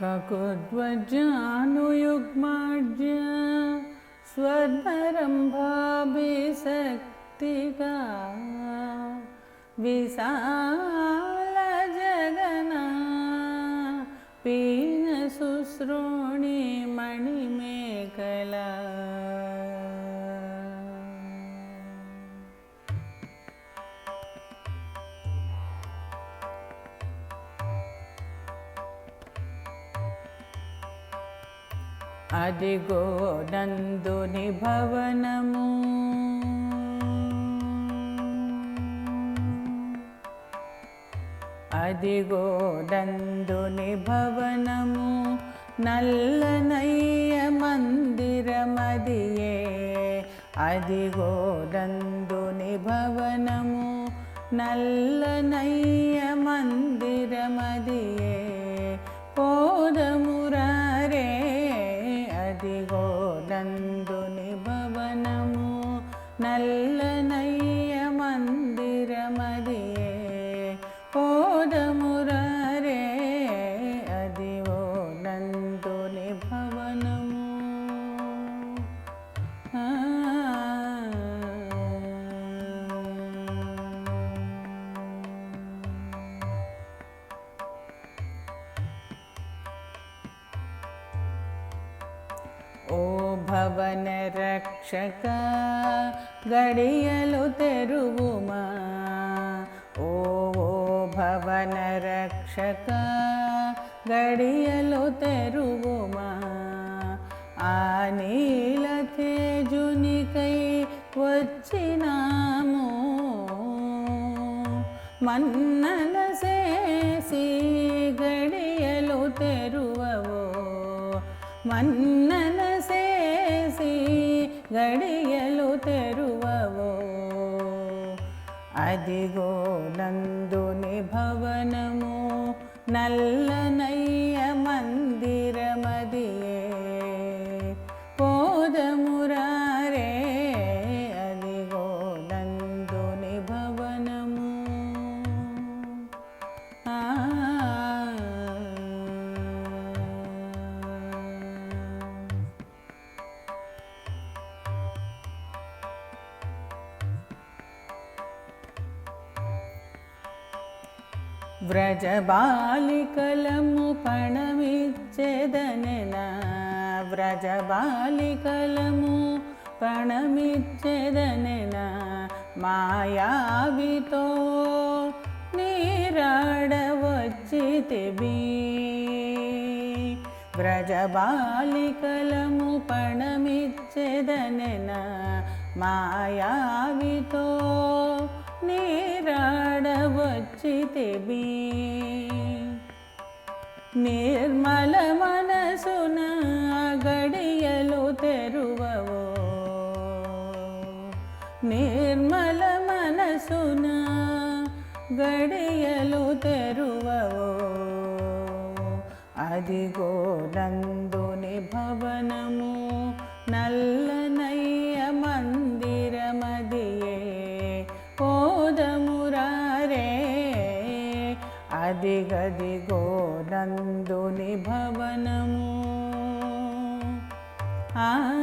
ककुध्वजानुयुग्मार्ज्य स्वरम्भाभिशक्तिका विशालजगना पीनशुश्रोणि मणिमेखला। అదిగో నందుని భవనము. అదిగో నందుని భవనము. నల్లనయ్య మందిరమదియే. అదిగో నందుని భవనము. నల్లనయ్య మందిరమదియే. నందుని భవనము నల్లనయ్య ఓ భవన రక్షక గడియలు తెరువుమా ఓ ఓ భవన రక్షక గడియలు తెరువుమా ఆ నీల తేజునికై వచ్చినాము మన్నన చేసి గడియలు తెరువవో మన్నన చేసి గడియలు తెరువవో. అదిగో నందుని భవనము నల్లనయ్య వ్రజబాలికలము పణమిచ్చేదనెన? వ్రజబాలికలము పణమిచ్చేదనెన? మాయావితో నీరాడవచ్చితిబి వ్రజబాలికలము పణమిచ్చేదనెన? మాయావితో నీ నీరాడవచ్చితిబి నిర్మల మనసున గడియలు తెరువవో. నిర్మల మనసున గడియలు తెరువవో. అదిగో నందుని భవనము నల్లనయ్య అదిగదిగో నందుని భవనము. ఆ